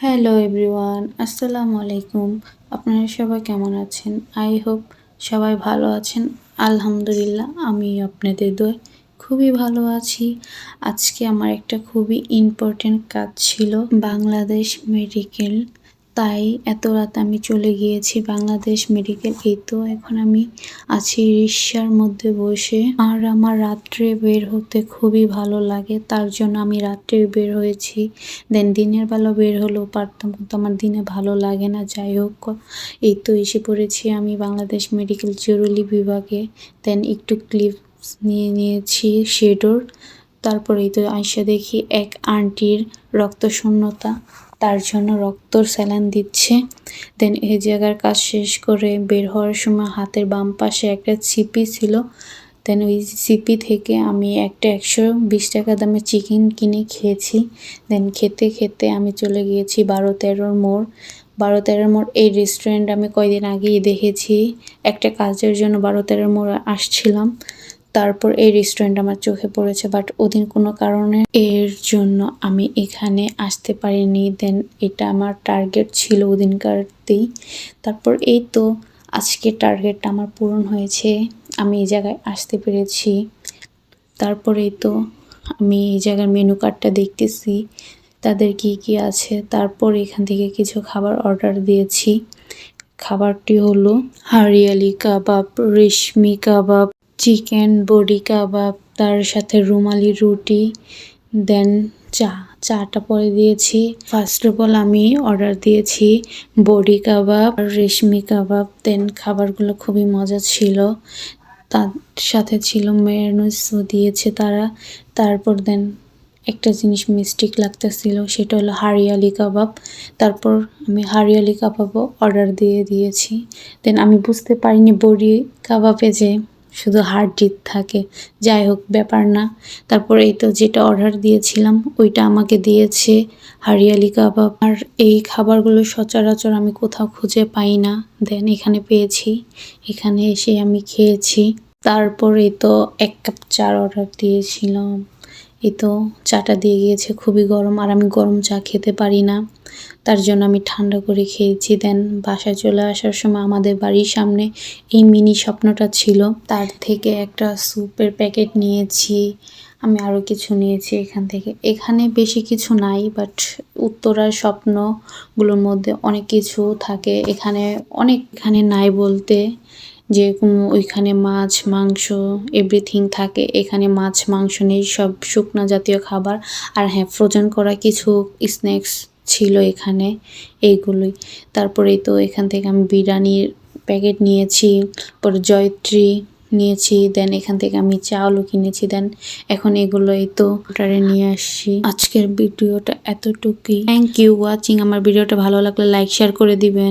Hello everyone আসসালামু আলাইকুম আপনারা সবাই কেমন আছেন? আই হোপ সবাই ভালো আছেন। আলহামদুলিল্লাহ, আমি আপনাদের দোয় খুবই ভালো আছি। আজকে আমার একটা খুবই ইম্পর্টেন্ট কাজ ছিল বাংলাদেশ মেডিকেল তাই এত রাত আমি চলে গিয়েছি বাংলাদেশ মেডিকেল। এই তো এখন আমি আছি রিক্সার মধ্যে বসে। আর আমার রাত্রে বের হতে খুবই ভালো লাগে, তার জন্য আমি রাত্রে বের হয়েছি। দেন দিনের বেলা বের হলেও পারতাম, কিন্তু আমার দিনে ভালো লাগে না, যাই হোক। এই তো এসে পড়েছি আমি বাংলাদেশ মেডিকেল জরুরি বিভাগে। দেন একটু ক্লিপস নিয়ে নিয়েছি, শেডোর। তারপরে তো আয়সা দেখি এক আন্টির রক্ত শূন্যতা তার জন্য রক্তর স্যালান দিচ্ছে। দেন এই জায়গার কাজ শেষ করে বের হওয়ার সময় হাতের বাম পাশে একটা ছিপি ছিল। দেন ওই সিপি থেকে আমি একটা একশো বিশ টাকা দামে চিকেন কিনে খেয়েছি। দেন খেতে খেতে আমি চলে গিয়েছি বারো তেরোর মোড়। বারো তেরোর মোড় এই রেস্টুরেন্ট আমি কয়দিন আগেই দেখেছি। একটা কাজের জন্য বারো তেরোর মোড় আসছিলাম। তারপর এই রেস্টুরেন্ট আমার চোখে পড়েছে বাট ওদিন কোনো কারণে এর জন্য আমি এখানে আসতে পারিনি। দেন এটা আমার টার্গেট ছিল ওদিনকারতেই। তারপর এই তো আজকে টার্গেটটা আমার পূরণ হয়েছে। আমি এই জায়গায় আসতে পেরেছি। তারপরেই তো আমি এই জায়গার মেনু কার্ডটা দেখতেছি। তাদের কি কি আছে? তারপর এখান থেকে কিছু খাবার অর্ডার দিয়েছি। খাবারটি হলো হারিয়ালি কাবাব, রেশমি কাবাব চিকেন, বডি, কাবাব, তার সাথে রুমালি রুটি, দেন চা। চাটা পরে দিয়েছি। ফার্স্ট অফ অল আমি অর্ডার দিয়েছি বডি কাবাব আর রেশমি কাবাব, দেন খাবারগুলো খুবই মজা ছিল। তার সাথে ছিল মেয়নিজও দিয়েছে তারা। তারপর দেন একটা জিনিস মিস্টিক লাগতেছিল, সেটা হলো হারিয়ালি কাবাব। তারপর আমি হারিয়ালি কাবাবও অর্ডার দিয়ে দিয়েছি। দেন আমি বুঝতে পারিনি বড়ি কাবাবে যে শুধু হাড্ডি থাকে। যাই হোক, ব্যাপার না। তারপর এই তো যেটা অর্ডার দিয়েছিলাম, ওইটা আমাকে দিয়েছে হারিয়ালি কাবাব। আর এই খাবারগুলো সচরাচর আমি কোথাও খুঁজে পাই না। দেন এখানে পেয়েছি, এখানে এসে আমি খেয়েছি। তারপরে তো এক কাপ চার অর্ডার দিয়েছিলাম। এই তো চাটা দিয়ে গিয়েছে, খুবই গরম আর আমি গরম চা খেতে পারি না। তার জন্য আমি ঠান্ডা করে খেয়েছি। দেন বাসায় চলে আসার সময় আমাদের বাড়ির সামনে এই মিনি স্বপ্নটা ছিল। তার থেকে একটা স্যুপের প্যাকেট নিয়েছি, আমি আরও কিছু নিয়েছি এখান থেকে। এখানে বেশি কিছু নাই বাট উত্তরার স্বপ্নগুলোর মধ্যে অনেক কিছু থাকে। এখানে অনেক এখানে নাই বলতে যে ওইখানে মাছ, মাংস এভরিথিং থাকে। এখানে মাছ, মাংস নেই, সব শুকনা জাতীয় খাবার। আর হ্যাঁ ফ্রোজেন করা কিছু স্ন্যাক্স ছিল এখানে, এইগুলোই। তারপরে তো এখান থেকে আমি বিরিয়ানির প্যাকেট নিয়েছি পরে জয়ত্রী নিয়েছি দেন এখান থেকে আমি চাউলও কিনেছি দেন এখন এগুলো এই তো অর্ডারে নিয়ে আসছি। আজকের ভিডিওটা এতটুকুই। থ্যাংক ইউ ওয়াচিং আমার ভিডিওটা ভালো লাগলে লাইক শেয়ার করে দিবেন।